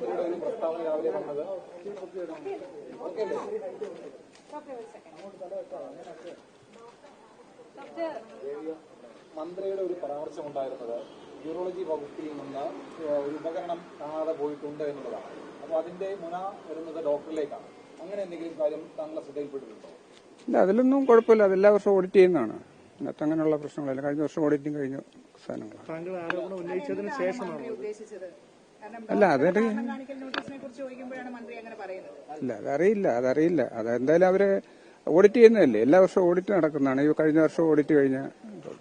ധനമന്ത്രിയുടെ ഒരു പ്രസ്താവന രാവിലെ വന്നത്. മന്ത്രിയുടെ ഒരു പരാമർശം ഉണ്ടായിരുന്നത് യൂറോളജി വകുപ്പിൽ നിന്ന് ഒരു ഉപകരണം കാണാതെ പോയിട്ടുണ്ട് എന്നുള്ളതാണ്. അപ്പോൾ അതിന്റെ മുന വരുന്നത് ഡോക്ടറിലേക്കാണ്. അങ്ങനെ എന്തെങ്കിലും കാര്യം താങ്കളെ ശ്രദ്ധയിൽപ്പെട്ടിട്ടുണ്ടോ? ഇല്ല അതിലൊന്നും കുഴപ്പമില്ല. അതെല്ലാ വർഷവും ഓഡിറ്റ് ചെയ്യുന്നതാണ്. ഇന്നത്തെ അങ്ങനെയുള്ള പ്രശ്നങ്ങളില്ല. കഴിഞ്ഞ വർഷം ഓഡിറ്റിംഗ് കഴിഞ്ഞ. സാധനങ്ങളാണ് താങ്കൾ ആരോപണം ഉന്നയിച്ചതിന് ശേഷമാണ്? അല്ല അതൊരു ഇല്ല അതറിയില്ല അതറിയില്ല. അതെന്തായാലും അവർ ഓഡിറ്റ് ചെയ്യുന്നതല്ലേ? എല്ലാ വർഷവും ഓഡിറ്റ് നടക്കുന്നതാണ്. ഈ കഴിഞ്ഞ വർഷം ഓഡിറ്റ് കഴിഞ്ഞ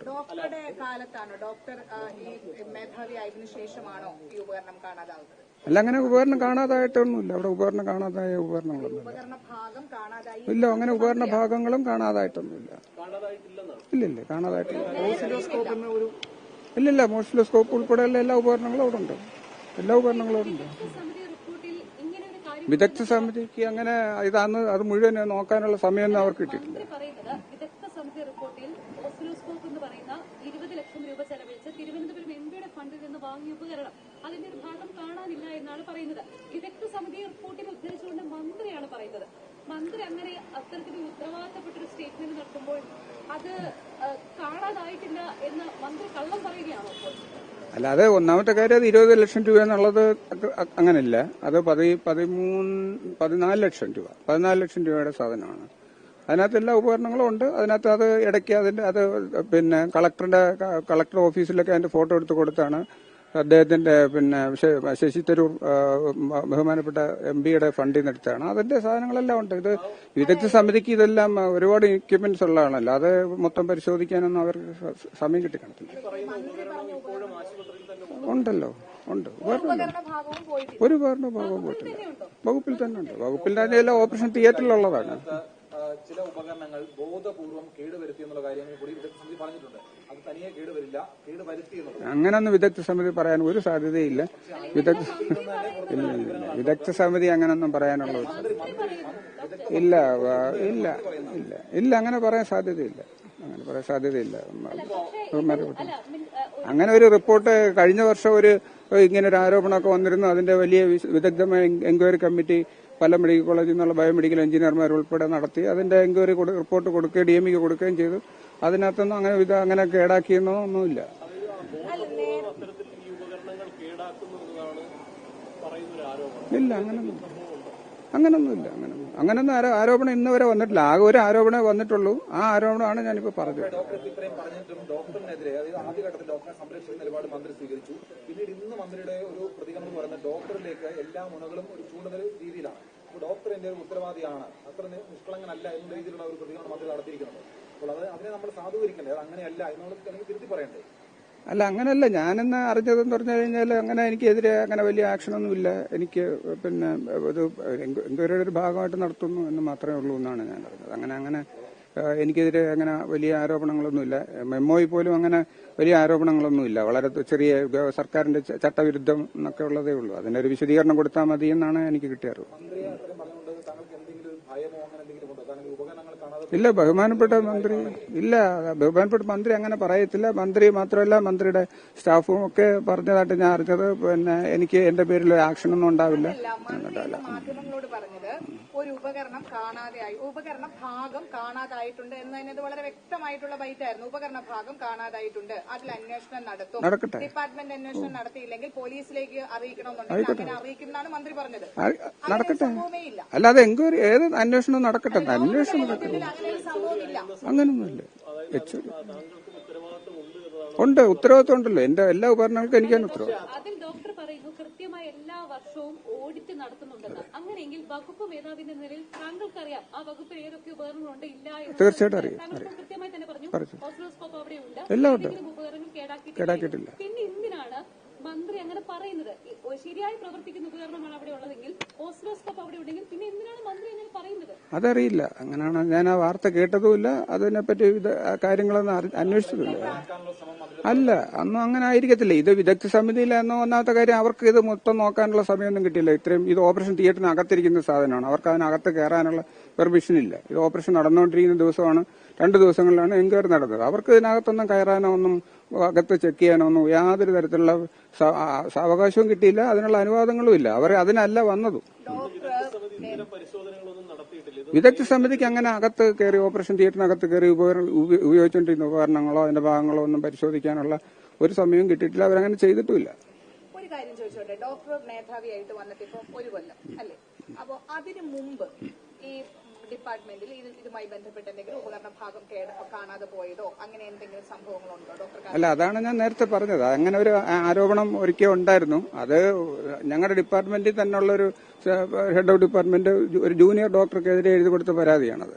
ഡോക്ടറുടെ കാലത്താണോ? ഡോക്ടർ ഈ മേധാവി ആയതിനു ശേഷമാണോ ഈ ഉപകരണം കാണാതാവുന്നത്? അല്ല അങ്ങനെ ഉപകരണം കാണാതായിട്ടൊന്നുമില്ല. അവിടെ ഉപകരണം കാണാതായ ഉപകരണങ്ങളൊന്നുമില്ല. ഉപകരണ ഭാഗം കാണാതായി ഇല്ല അങ്ങനെ ഉപകരണ ഭാഗങ്ങളും കാണാതായിട്ടൊന്നുമില്ല. ഇല്ലില്ല ഇല്ല കാണാതായിട്ടില്ല. ഇല്ലില്ല മോഷിലോസ്കോപ്പ് ഉൾപ്പെടെയുള്ള എല്ലാ ഉപകരണങ്ങളും അവിടെ ഉണ്ട്. എല്ലാ ഉപകരണങ്ങളും ഉണ്ട് വിദഗ്ധ സമിതിക്ക് അങ്ങനെ ഇതാന്ന് അത് മുഴുവൻ നോക്കാനുള്ള സമയമൊന്നും അവർക്ക് കിട്ടിയിട്ടില്ല. വാങ്ങിയ ഉപകരണം. അതിന്റെ ഒരു ഭാഗം കാണാനില്ല എന്നാണ് പറയുന്നത്. വിദഗ്ധ സമിതി റിപ്പോർട്ടിൽ ഉദ്ധരിച്ചുകൊണ്ട് മന്ത്രിയാണ് പറയുന്നത്. മന്ത്രി അങ്ങനെ അത്തരത്തിൽ ഉത്തരവാദിത്തപ്പെട്ട ഒരു സ്റ്റേറ്റ്മെന്റ് നടത്തുമ്പോൾ അത് കാണാതായിട്ടില്ല എന്ന് മന്ത്രി കള്ളം പറയുകയാണോ? അല്ലാതെ ഒന്നാമത്തെ കാര്യം അത് ഇരുപത് ലക്ഷം രൂപ എന്നുള്ളത് അങ്ങനെയല്ല. അത് പതി പതിമൂന്ന് പതിനാല് ലക്ഷം രൂപ. പതിനാല് ലക്ഷം രൂപയുടെ സാധനമാണ്. അതിനകത്ത് എല്ലാ ഉപകരണങ്ങളും ഉണ്ട്. അതിനകത്ത് അത് ഇടയ്ക്ക് അതിന്റെ അത് പിന്നെ കളക്ടറുടെ കളക്ടർ ഓഫീസിലൊക്കെ അതിന്റെ ഫോട്ടോ എടുത്ത് കൊടുത്താണ് അദ്ദേഹത്തിന്റെ പിന്നെ ശശി തരൂർ ബഹുമാനപ്പെട്ട എം പിയുടെ ഫണ്ടിൽ നിന്ന് എടുത്താണ്. അതിന്റെ സാധനങ്ങളെല്ലാം ഉണ്ട്. ഇത് വിദഗ്ധ സമിതിക്ക് ഇതെല്ലാം ഒരുപാട് എക്യുപ്മെന്റ്സ് ഉള്ളതാണല്ലോ. അത് മൊത്തം പരിശോധിക്കാനൊന്നും അവർക്ക് സമയം സമയം കിട്ടിക്കാണത്തില്ല. ഉണ്ടല്ലോ ഉണ്ട്. ഒരു ഉപകരണ ഭാഗവും പോയിട്ടില്ല. വകുപ്പിൽ തന്നെ ഉണ്ട്. വകുപ്പിൽ തന്നെ ഓപ്പറേഷൻ തിയേറ്ററിലുള്ളതാണ്. ചില ഉപകരണങ്ങൾ ബോധപൂർവം കേടുവരുത്തി എന്നുള്ള കാര്യങ്ങൾ കൂടി വിദഗ്ധ സമിതി പറഞ്ഞിട്ടുണ്ട്. അത് തനിയെ കേടുവരില്ല കേടുവരുത്തി എന്നുള്ളത്. അങ്ങനൊന്നും വിദഗ്ധ സമിതി പറയാൻ ഒരു സാധ്യതയില്ല. വിദഗ്ധ വിദഗ്ധ സമിതി അങ്ങനൊന്നും പറയാനുള്ള ഇല്ല ഇല്ല ഇല്ല. ഇല്ല അങ്ങനെ പറയാൻ സാധ്യതയില്ല. അങ്ങനെ പറയാൻ സാധ്യതയില്ല. അങ്ങനെ ഒരു റിപ്പോർട്ട് കഴിഞ്ഞ വർഷം ഒരു ഇങ്ങനെ ഒരു ആരോപണമൊക്കെ വന്നിരുന്നു. അതിന്റെ വലിയ വിദഗ്ധമായ എൻക്വയറി കമ്മിറ്റി പല മെഡിക്കൽ കോളേജിൽ നിന്നുള്ള ബയോമെഡിക്കൽ എഞ്ചിനീയർമാർ ഉൾപ്പെടെ നടത്തി അതിന്റെ എൻക്വയറി റിപ്പോർട്ട് കൊടുക്കുകയും ഡി എംഇക്ക് കൊടുക്കുകയും ചെയ്തു. അതിനകത്തൊന്നും അങ്ങനെ ഇത് അങ്ങനെ കേടാക്കിയെന്നോ ഒന്നുമില്ല. ഇല്ല അങ്ങനൊന്നും അങ്ങനൊന്നുമില്ല അങ്ങനെ അങ്ങനൊന്നും ആരോ- ആരോപണം ഇന്ന് വരെ വന്നിട്ടില്ല. ആകെ ഒരു ആരോപണമേ വന്നിട്ടുള്ളൂ. ആ ആരോപണമാണ് ഞാനിപ്പോ പറഞ്ഞത്. ഡോക്ടർ ഇത്രയും പറഞ്ഞിട്ടും ഡോക്ടറിനെതിരെ അതായത് ആദ്യഘട്ടത്തിൽ ഡോക്ടറെ സംരക്ഷിക്കുന്ന നിലപാട് മന്ത്രി സ്വീകരിച്ചു. പിന്നീട് ഇന്ന് മന്ത്രിയുടെ ഒരു പ്രതികരണം എന്ന് പറയുന്നത് ഡോക്ടറിലേക്ക് എല്ലാ മുനകളും ഒരു ചൂടുതൽ രീതിയിലാണ് എന്റെ ഒരു ഉത്തരവാദിയാണ്. അത്ര നിഷ്കളങ്കനല്ല എന്ന രീതിയിലുള്ള ഒരു പ്രതികരണം അതിൽ നടത്തിയിരിക്കുന്നത്. അപ്പോൾ അത് അതിനെ നമ്മൾ സാധൂകരിക്കണ്ടേ? അത് അങ്ങനെയല്ല എന്നുള്ളത് നമ്മൾ തിരുത്തി പറയണ്ടേ? അല്ല അങ്ങനെയല്ല. ഞാനെന്ന് അറിഞ്ഞതെന്ന് പറഞ്ഞു കഴിഞ്ഞാൽ അങ്ങനെ എനിക്കെതിരെ അങ്ങനെ വലിയ ആക്ഷനൊന്നും ഇല്ല. എനിക്ക് പിന്നെ ഇത് എൻക്വയറിയുടെ ഒരു ഭാഗമായിട്ട് നടത്തുന്നു എന്ന് മാത്രമേ ഉള്ളൂ എന്നാണ് ഞാൻ അറിഞ്ഞത്. അങ്ങനെ അങ്ങനെ എനിക്കെതിരെ അങ്ങനെ വലിയ ആരോപണങ്ങളൊന്നുമില്ല മെമ്മോയിൽ പോലും അങ്ങനെ വലിയ ആരോപണങ്ങളൊന്നുമില്ല വളരെ ചെറിയ സർക്കാരിന്റെ ചട്ടവിരുദ്ധം എന്നൊക്കെ ഉള്ളതേ ഉള്ളൂ. അതിനൊരു വിശദീകരണം കൊടുത്താൽ മതി എന്നാണ് എനിക്ക് കിട്ടിയ അറിവ് മന്ത്രിയെ അത്രയും പറഞ്ഞുകൊണ്ട് താങ്കൾക്ക് എന്തെങ്കിലും ഒരു ഭയമോ അങ്ങനെ എന്തെങ്കിലും ഉണ്ടോ കാരണം ഈ ഉപകരണങ്ങൾ കാണാതെ ഇല്ല ബഹുമാനപ്പെട്ട മന്ത്രി. ഇല്ല ബഹുമാനപ്പെട്ട മന്ത്രി അങ്ങനെ പറയത്തില്ല. മന്ത്രി മാത്രമല്ല മന്ത്രിയുടെ സ്റ്റാഫും ഒക്കെ പറഞ്ഞതായിട്ട് ഞാൻ അറിഞ്ഞത്. പിന്നെ എനിക്ക് എന്റെ പേരിൽ ആക്ഷനൊന്നും ഉണ്ടാവില്ല. ഒരു ഉപകരണം കാണാതെയായി ഉപകരണ ഭാഗം കാണാതായിട്ടുണ്ട് എന്നതിനത് വളരെ വ്യക്തമായിട്ടുള്ള ബൈറ്റായിരുന്നു ഉപകരണ ഭാഗം കാണാതായിട്ടുണ്ട്. അതിൽ അന്വേഷണം നടത്തും. ഡിപ്പാർട്ട്മെന്റ് അന്വേഷണം നടത്തിയില്ലെങ്കിൽ പോലീസിലേക്ക് അറിയിക്കണമെന്നുണ്ടെങ്കിൽ അങ്ങനെ അറിയിക്കുന്നതാണ് മന്ത്രി പറഞ്ഞത്. ആ, നടക്കട്ടെ. സംഭവമേ ഇല്ല അല്ലാതെ എൻക്വയറി ഏത് അന്വേഷണം നടക്കട്ടെ. അന്വേഷണം അങ്ങനെ സംഭവമില്ല. അങ്ങനൊന്നുമില്ല. ഉണ്ട് ഉത്തരവാദിത്വം ഉണ്ടല്ലോ എന്റെ എല്ലാ ഉപകരണങ്ങൾക്കും എനിക്കാണ് ഉത്തരവാദിത്വം. അതിൽ ഡോക്ടർ പറയുന്നു കൃത്യമായി എല്ലാ വർഷവും ഓഡിറ്റ് നടത്തുന്നുണ്ടെന്ന്. അങ്ങനെയെങ്കിൽ വകുപ്പ് മേധാവിന്റെ നിലയിൽ താങ്കൾക്കറിയാം ആ വകുപ്പിൽ ഏതൊക്കെ ഉപകരണങ്ങളുണ്ട് ഇല്ല എന്ന് തീർച്ചയായിട്ടും അറിയാം. താങ്കൾ കൃത്യമായി തന്നെ പറഞ്ഞു. ഓസിലോസ്കോപ്പ് എല്ലാം ഉണ്ട്. ഏതെങ്കിലും ഉപകരണം കേടാക്കിയിട്ടില്ല കേടാക്കിയിട്ടില്ല. പിന്നെ എന്തിനാണ് മന്ത്രി അങ്ങനെ പറയുന്നത്. ശരിയായി പ്രവർത്തിക്കുന്ന ഉപകരണമാണ് അവിടെ ഉള്ളതെങ്കിൽ ഓസിലോസ്കോപ്പ് അവിടെ ഉണ്ടെങ്കിൽ പിന്നെ എന്തിനാണ് മന്ത്രി അങ്ങനെ പറയുന്നത്? അതറിയില്ല. അങ്ങനെയാണ് ഞാൻ ആ വാർത്ത കേട്ടതുമില്ല. അതിനെപ്പറ്റി ആ കാര്യങ്ങളൊന്നും അന്വേഷിച്ചതുമില്ല. അല്ല അന്നും അങ്ങനെ ആയിരിക്കത്തില്ല. ഇത് വിദഗ്ധ സമിതിയിലെന്നോ ഒന്നാമത്തെ കാര്യം അവർക്ക് ഇത് മൊത്തം നോക്കാനുള്ള സമയമൊന്നും കിട്ടിയില്ല. ഇത്രയും ഇത് ഓപ്പറേഷൻ തിയേറ്ററിന് അകത്തിരിക്കുന്ന സാധനമാണ്. അവർക്ക് അതിനകത്ത് കയറാനുള്ള പെർമിഷൻ ഇല്ല ഇത് ഓപ്പറേഷൻ നടന്നുകൊണ്ടിരിക്കുന്ന ദിവസമാണ്. രണ്ട് ദിവസങ്ങളിലാണ് എൻക്വയറി നടന്നത്. അവർക്ക് ഇതിനകത്തൊന്നും കയറാനോ ഒന്നും അകത്ത് ചെക്ക് ചെയ്യാനൊന്നും യാതൊരു തരത്തിലുള്ള അവകാശവും കിട്ടിയില്ല അതിനുള്ള അനുവാദങ്ങളും ഇല്ല. അവർ അതിനല്ല വന്നതും. വിദഗ്ധ സമിതിക്ക് അങ്ങനെ അകത്ത് കയറി ഓപ്പറേഷൻ തിയേറ്ററിനകത്ത് കയറി ഉപയോഗിച്ചുകൊണ്ടിരുന്ന ഉപകരണങ്ങളോ അതിന്റെ ഭാഗങ്ങളോ ഒന്നും പരിശോധിക്കാനുള്ള ഒരു സമയവും കിട്ടിയിട്ടില്ല. അവരങ്ങനെ ചെയ്തിട്ടുമില്ല. ഒരു കാര്യം ചോദിച്ചോട്ടെ. ഡോക്ടർ മേധാവിയായിട്ട് വന്നിട്ട് ഇപ്പൊ ഒരു കൊല്ലം അല്ലേ? അപ്പൊ അതിനു മുമ്പ് ഈ ഡിപ്പാർട്ട്മെന്റിൽ ഇത് ഇതുമായി ബന്ധപ്പെട്ട് എന്തെങ്കിലും ഉപകരണ ഭാഗം കാണാതെ പോയതോ അങ്ങനെ എന്തെങ്കിലും സംഭവങ്ങളുണ്ടോ? ഡോക്ടർ അല്ല അതാണ് ഞാൻ നേരത്തെ പറഞ്ഞത്. അങ്ങനെ ഒരു ആരോപണം ഒരിക്കൽ ഉണ്ടായിരുന്നു. അത് ഞങ്ങളുടെ ഡിപ്പാർട്ട്മെന്റിൽ തന്നെയുള്ള ഒരു ഹെഡ് ഓഫ് ഡിപ്പാർട്ട്മെന്റ് ഒരു ജൂനിയർ ഡോക്ടർക്കെതിരെ എഴുതി കൊടുത്ത പരാതിയാണത്.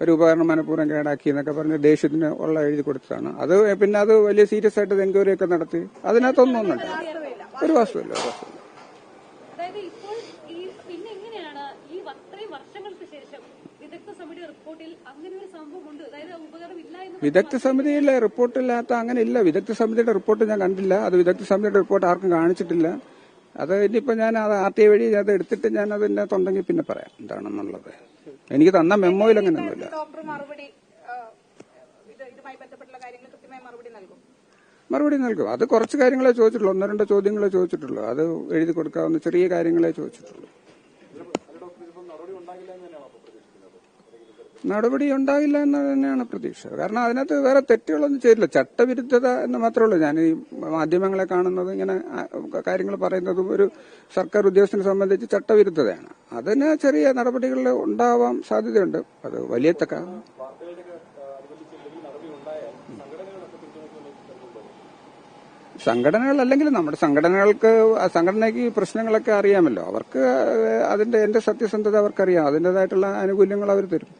ഒരു ഉപകരണം മനഃപൂർവം കേടാക്കി എന്നൊക്കെ പറഞ്ഞ് ദേഷ്യത്തിന് ഉള്ള എഴുതി കൊടുത്തതാണ്. അത് പിന്നെ അത് വലിയ സീരിയസ് ആയിട്ട് എൻക്വയറി ഒക്കെ നടത്തി. അതിനകത്തൊന്നും ഒന്നുണ്ട് ഒരു വസ്തുവില്ല ഒരു വസ്തുവില്ല അതായത് ഇപ്പോൾ ഈ പിന്നെ എങ്ങനെയാണ് ഈ അത്രയും വർഷങ്ങൾക്ക് ശേഷം വിദഗ്ധ സമിതി റിപ്പോർട്ടിൽ അങ്ങനെ ഒരു സംഭവം ഉണ്ട് അതായത് ആ ഉപകരണം ഇല്ല എന്ന് വിദഗ്ധ സമിതിയിലെ റിപ്പോർട്ടില്ലാത്ത അങ്ങനെ ഇല്ല വിദഗ്ധ സമിതിയുടെ റിപ്പോർട്ട് ഞാൻ കണ്ടില്ല. അത് വിദഗ്ധ സമിതിയുടെ റിപ്പോർട്ട് ആർക്കും കാണിച്ചിട്ടില്ല. അത് ഇനിയിപ്പോ ഞാൻ അത് ആർ ടി ഐ വഴി അത് എടുത്തിട്ട് ഞാൻ അതിന്റെ തൊണ്ടെങ്കിൽ പിന്നെ പറയാം. എന്താണെന്നുള്ളത്. എനിക്ക് തന്ന മെമ്മോയിൽ അങ്ങനെയൊന്നുമില്ല. ഡോക്ടർ മറുപടി ഇതുമായി ബന്ധപ്പെട്ടുള്ള കാര്യങ്ങൾ കൃത്യമായ മറുപടി നൽകും? മറുപടി നൽകും. അത് കുറച്ച് കാര്യങ്ങളെ ചോദിച്ചിട്ടുള്ളൂ. ഒന്നോ രണ്ടോ ചോദ്യങ്ങളെ ചോദിച്ചിട്ടുള്ളൂ. അത് എഴുതി കൊടുക്കാവുന്ന ചെറിയ കാര്യങ്ങളെ ചോദിച്ചിട്ടുള്ളൂ. നടപടി ഉണ്ടാകില്ല എന്ന് തന്നെയാണ് പ്രതീക്ഷ. കാരണം അതിനകത്ത് വേറെ തെറ്റുകളൊന്നും ചെയ്തില്ല. ചട്ടവിരുദ്ധത എന്ന് മാത്രമേ ഉള്ളൂ ഞാൻ ഈ മാധ്യമങ്ങളെ കാണുന്നത് ഇങ്ങനെ കാര്യങ്ങൾ പറയുന്നതും ഒരു സർക്കാർ ഉദ്യോഗസ്ഥനെ സംബന്ധിച്ച് ചട്ടവിരുദ്ധതയാണ്. അതിന് ചെറിയ നടപടികൾ ഉണ്ടാവാൻ സാധ്യതയുണ്ട്. അത് വലിയ തക്ക സംഘടനകൾ അല്ലെങ്കിൽ നമ്മുടെ സംഘടനകൾക്ക് സംഘടനയ്ക്ക് പ്രശ്നങ്ങളൊക്കെ അറിയാമല്ലോ. അവർക്ക് അതിന്റെ എന്റെ സത്യസന്ധത അവർക്കറിയാം. അതിന്റേതായിട്ടുള്ള ആനുകൂല്യങ്ങൾ അവർ തരും.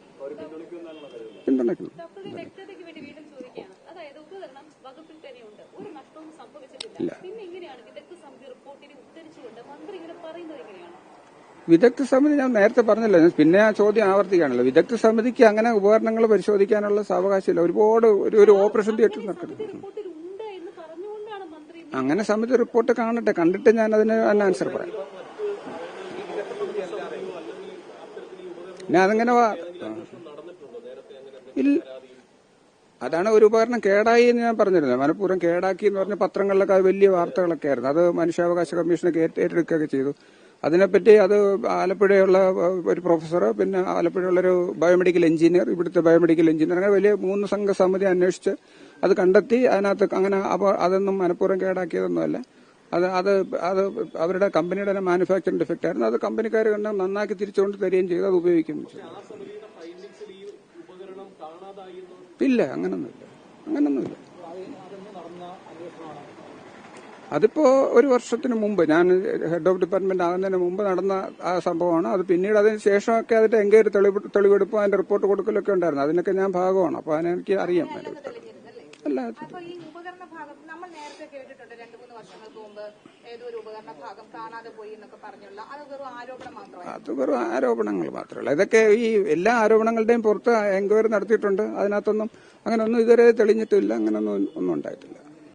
എങ്ങനെയാണ് വിദഗ്ധ സമിതി ഞാൻ നേരത്തെ പറഞ്ഞല്ലോ. പിന്നെ ആ ചോദ്യം ആവർത്തിക്കാണല്ലോ വിദഗ്ധ സമിതിക്ക് അങ്ങനെ ഉപകരണങ്ങൾ പരിശോധിക്കാനുള്ള സാവകാശമില്ല. ഒരുപാട് ഒരു ഒരു ഓപ്പറേഷൻ തിയേറ്റർ നടക്കുന്നു അങ്ങനെ സമിതി റിപ്പോർട്ട് കാണട്ടെ. കണ്ടിട്ട് ഞാൻ അതിന് നല്ല ആൻസർ പറയാം. ഞാൻ അതിങ്ങനെ അതാണ് ഒരു ഉപകരണം കേടായി എന്ന് ഞാൻ പറഞ്ഞിരുന്നത്. മനഃപൂർവം കേടാക്കി എന്ന് പറഞ്ഞ പത്രങ്ങളിലൊക്കെ അത് വലിയ വാർത്തകളൊക്കെ ആയിരുന്നു. അത് മനുഷ്യാവകാശ കമ്മീഷനെ ഏറ്റ- ഏറ്റെടുക്കുകയൊക്കെ ചെയ്തു. അതിനെപ്പറ്റി അത് ആലപ്പുഴയുള്ള ഒരു പ്രൊഫസർ പിന്നെ ആലപ്പുഴയുള്ള ഒരു ബയോമെഡിക്കൽ എഞ്ചിനീയർ ഇവിടുത്തെ ബയോമെഡിക്കൽ എഞ്ചിനീയർ അങ്ങനെ വലിയ മൂന്ന് സംഘ സമിതി അന്വേഷിച്ച് അത് കണ്ടെത്തി അതിനകത്ത് അങ്ങനെ അപ്പോൾ അതൊന്നും മനഃപൂർവം കേടാക്കിയതൊന്നുമല്ല. അത് അത് അത് അവരുടെ കമ്പനിയുടെ തന്നെ മാനുഫാക്ചറിംഗ് ഡിഫക്റ്റ് ആയിരുന്നു. അത് കമ്പനിക്കാർ കണ്ട് നന്നാക്കി തിരിച്ചുകൊണ്ട് തരികയും ചെയ്തു അത് ഉപയോഗിക്കുകയും ചെയ്തു. ഇല്ല അങ്ങനൊന്നുമില്ല. അങ്ങനൊന്നുമില്ല. അതിപ്പോ ഒരു വർഷത്തിന് മുമ്പ് ഞാൻ ഹെഡ് ഓഫ് ഡിപ്പാർട്ട്മെന്റ് ആകുന്നതിന് മുമ്പ് നടന്ന ആ സംഭവമാണ്. അത് പിന്നീട് അതിന് ശേഷമൊക്കെ അതിന്റെ എൻക്വയറി തെളിവെടുപ്പ് അതിന്റെ റിപ്പോർട്ട് കൊടുക്കലൊക്കെ ഉണ്ടായിരുന്നു. അതിനൊക്കെ ഞാൻ ഭാഗമാണ്. അപ്പൊ അതിനെനിക്ക് അറിയാം. അതിന്റെ ഉത്തരം. അല്ല അപ്പൊ ഈ ഉപകരണ ഭാഗം നമ്മൾ നേരത്തെ കേട്ടിട്ടുണ്ട് രണ്ടു മൂന്ന് വർഷങ്ങൾക്ക് മുമ്പ് ഏതോ ഒരു ഉപകരണ ഭാഗം കാണാതെ പോയി എന്നൊക്കെ പറഞ്ഞുള്ള അത് വെറും ആരോപണം മാത്രമാണ് അത് വെറും ആരോപണങ്ങൾ മാത്രമല്ല. ഇതൊക്കെ ഈ എല്ലാ ആരോപണങ്ങളുടെയും പുറത്ത് എൻക്വയറി നടത്തിയിട്ടുണ്ട്. അതിനകത്തൊന്നും അങ്ങനെ ഒന്നും ഇതുവരെ തെളിഞ്ഞിട്ടില്ല. അങ്ങനെയൊന്നും ഒന്നും ഉണ്ടായിട്ടില്ല.